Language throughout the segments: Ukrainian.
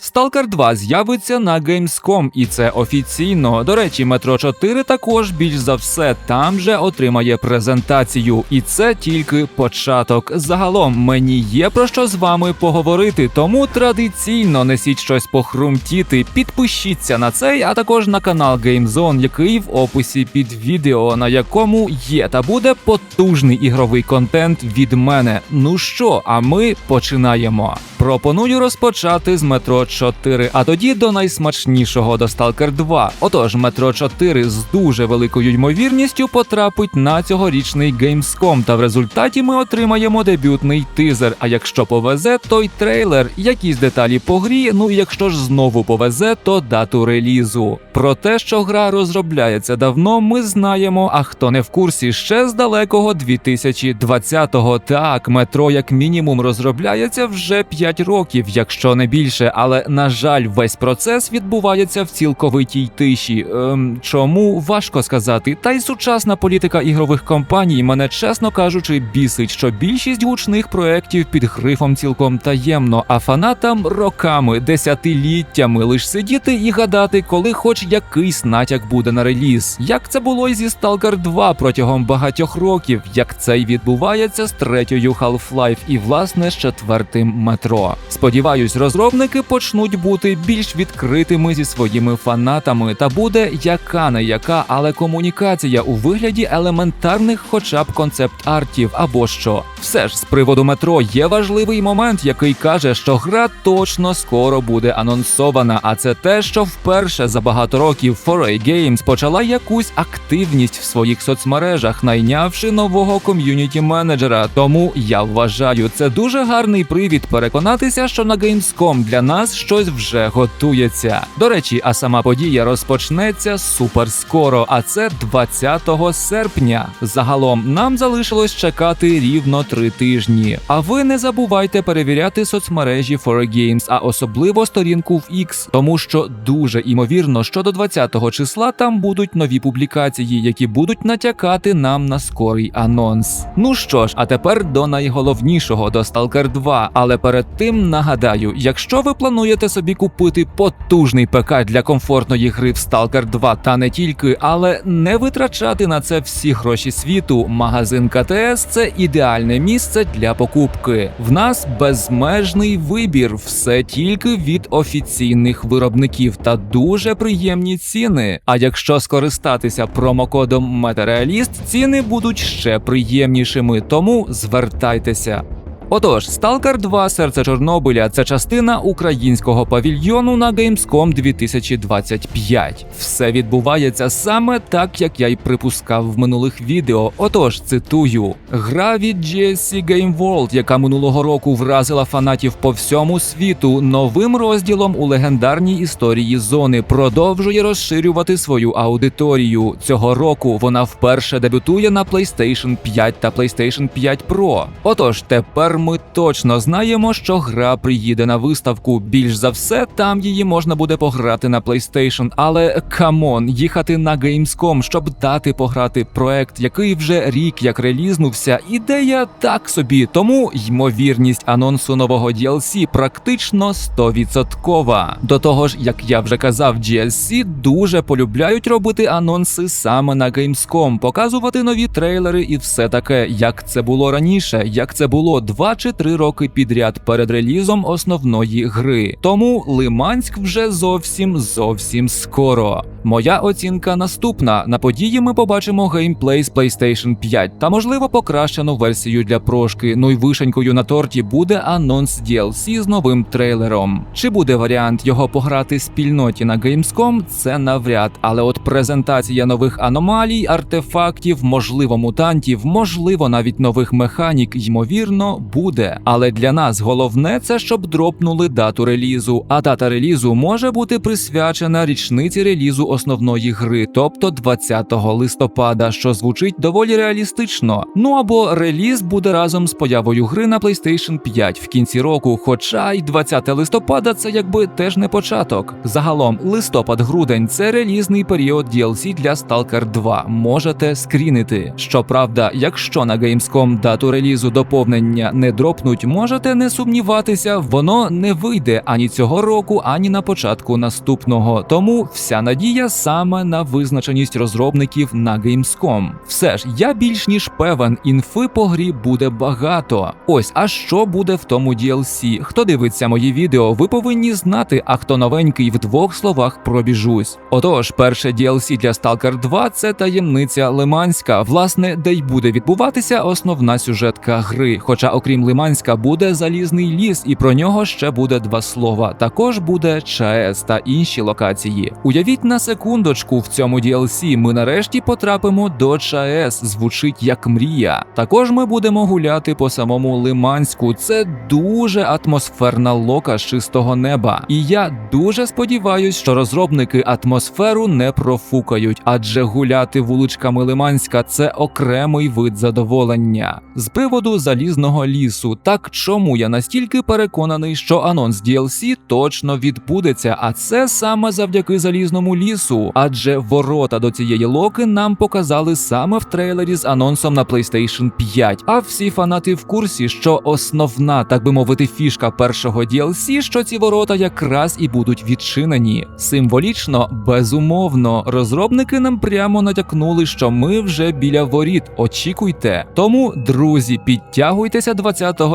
Stalker 2 з'явиться на Gamescom, і це офіційно. До речі, Metro 4 також більш за все там же отримає презентацію, і це тільки початок. Загалом мені є про що з вами поговорити, тому традиційно несіть щось похрумтіти, підпишіться на цей, а також на канал GameZone, який в описі під відео, на якому є та буде потужний ігровий контент від мене. Ну що, а ми починаємо. Пропоную розпочати з Метро 4, а тоді до найсмачнішого до Stalker 2. Отож, Метро 4 з дуже великою ймовірністю потрапить на цьогорічний Gamescom, та в результаті ми отримаємо дебютний тизер. А якщо повезе, то й трейлер, якісь деталі по грі. Ну і якщо ж знову повезе, то дату релізу. Про те, що гра розробляється давно, ми знаємо. А хто не в курсі, ще з далекого 2020-го. Так, метро як мінімум розробляється вже 5 років, якщо не більше. Але на жаль, весь процес відбувається в цілковитій тиші. Ем, чому важко сказати? Та й сучасна політика ігрових компаній мене чесно кажучи бісить, що більшість гучних проєктів під грифом цілком таємно, а фанатам роками, десятиліттями лиш сидіти і гадати, коли хоч якийсь натяк буде на реліз. Як це було і зі Stalker 2 протягом багатьох років, як це й відбувається з третьою Half-Life і власне з четвертим метро. Сподіваюсь, розробники почнуть бути більш відкритими зі своїми фанатами, та буде яка не яка, але комунікація у вигляді елементарних, хоча б концепт-артів або що. Все ж з приводу метро є важливий момент, який каже, що гра точно скоро буде анонсована. А це те, що вперше за багато років 4A Games почала якусь активність в своїх соцмережах, найнявши нового ком'юніті менеджера. Тому я вважаю, це дуже гарний привід переконатися, що на Gamescom для нас щось вже готується. До речі, а сама подія розпочнеться супер скоро, а це 20 серпня. Загалом нам залишилось чекати рівно три тижні. А ви не забувайте перевіряти соцмережі 4Games, а особливо сторінку в X, тому що дуже імовірно, що до 20 числа там будуть нові публікації, які будуть натякати нам на скорий анонс. Ну що ж, а тепер до найголовнішого до Stalker 2. Але перед тим нагадаю, якщо ви плануєте собі купити потужний ПК для комфортної гри в Stalker 2 та не тільки, але не витрачати на це всі гроші світу, магазин КТС це ідеальне місце для покупки. В нас безмежний вибір, все тільки від офіційних виробників та дуже приємні ціни. А якщо скористатися промокодом Метереаліст, ціни будуть ще приємнішими, тому звертайтеся. Отож, Stalker 2 Серце Чорнобиля це частина українського павільйону на Gamescom 2025. Все відбувається саме так, як я й припускав в минулих відео. Отож, цитую: гра від GSC Game World, яка минулого року вразила фанатів по всьому світу, новим розділом у легендарній історії зони продовжує розширювати свою аудиторію. Цього року вона вперше дебютує на PlayStation 5 та PlayStation 5 Pro. Отож, тепер ми точно знаємо, що гра приїде на виставку. Більш за все, там її можна буде пограти на PlayStation, але камон, їхати на Gamescom, щоб дати пограти проект, який вже рік як релізнувся, ідея так собі. Тому ймовірність анонсу нового DLC практично 100%. До того ж, як я вже казав, GSC дуже полюбляють робити анонси саме на Gamescom, показувати нові трейлери і все таке, як це було раніше, як це було два чи три роки підряд перед релізом основної гри. Тому Лиманськ вже зовсім зовсім скоро. Моя оцінка наступна: на події ми побачимо геймплей з PlayStation 5 та можливо покращену версію для прошки. Ну й вишенькою на торті буде анонс DLC з новим трейлером. Чи буде варіант його пограти спільноті на Gamescom? Це навряд, але от презентація нових аномалій, артефактів, можливо, мутантів, можливо, навіть нових механік, ймовірно, буде. Але для нас головне це щоб дропнули дату релізу. А дата релізу може бути присвячена річниці релізу основної гри, тобто 20 листопада, що звучить доволі реалістично. Ну або реліз буде разом з появою гри на PlayStation 5 в кінці року. Хоча й 20 листопада це якби теж не початок. Загалом, листопад-грудень це релізний період DLC для Stalker 2. Можете скрінити. Щоправда, якщо на Gamescom дату релізу доповнення не не дропнуть, можете не сумніватися, воно не вийде ані цього року, ані на початку наступного. Тому вся надія саме на визначеність розробників на Gamescom. Все ж я більш ніж певен, інфи по грі буде багато. Ось, а що буде в тому DLC? Хто дивиться мої відео, ви повинні знати, а хто новенький в двох словах пробіжусь. Отож, перше DLC для Stalker 2 це таємниця Лиманська, власне, де й буде відбуватися основна сюжетка гри. Хоча, окрім Лиманська, буде залізний ліс, і про нього ще буде два слова. Також буде ЧАЕС та інші локації. Уявіть на секундочку, в цьому DLC ми нарешті потрапимо до ЧАЕС. Звучить як мрія. Також ми будемо гуляти по самому Лиманську. Це дуже атмосферна лока з чистого неба. І я дуже сподіваюсь, що розробники атмосферу не профукають, адже гуляти вуличками Лиманська це окремий вид задоволення. З приводу залізного лісу, так чому я настільки переконаний, що анонс DLC точно відбудеться, а це саме завдяки залізному лісу, адже ворота до цієї локи нам показали саме в трейлері з анонсом на PlayStation 5. А всі фанати в курсі, що основна, так би мовити, фішка першого DLC, що ці ворота якраз і будуть відчинені. Символічно, безумовно, розробники нам прямо натякнули, що ми вже біля воріт. Очікуйте. Тому, друзі, підтягуйтеся 20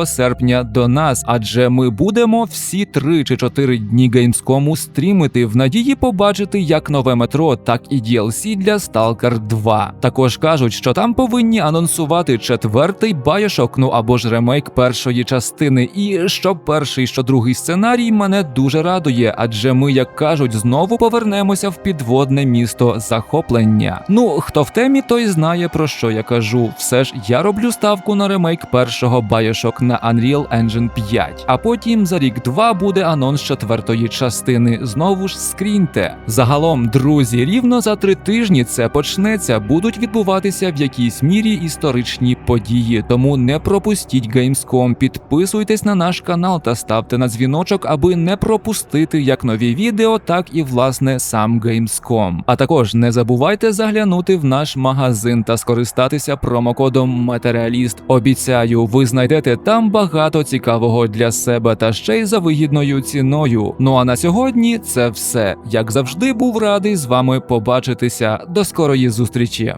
серпня до нас, адже ми будемо всі 3 чи 4 дні Gamescom стрімити в надії побачити як нове метро, так і DLC для Stalker 2. Також кажуть, що там повинні анонсувати четвертий Bioshock, ну або ж ремейк першої частини. І що перший, що другий сценарій мене дуже радує, адже ми, як кажуть, знову повернемося в підводне місто захоплення. Ну хто в темі, той знає про що я кажу. Все ж я роблю ставку на ремейк першого Bioshock на Unreal Engine 5. А потім за рік-два буде анонс четвертої частини. Знову ж скріньте. Загалом, друзі, рівно за три тижні це почнеться. Будуть відбуватися в якійсь мірі історичні події. Тому не пропустіть Gamescom, підписуйтесь на наш канал та ставте на дзвіночок, аби не пропустити як нові відео, так і власне сам Gamescom. А також не забувайте заглянути в наш магазин та скористатися промокодом Матеріаліст. Обіцяю, ви знайдете там багато цікавого для себе та ще й за вигідною ціною. Ну а на сьогодні це все. Як завжди, був радий з вами побачитися. До скорої зустрічі.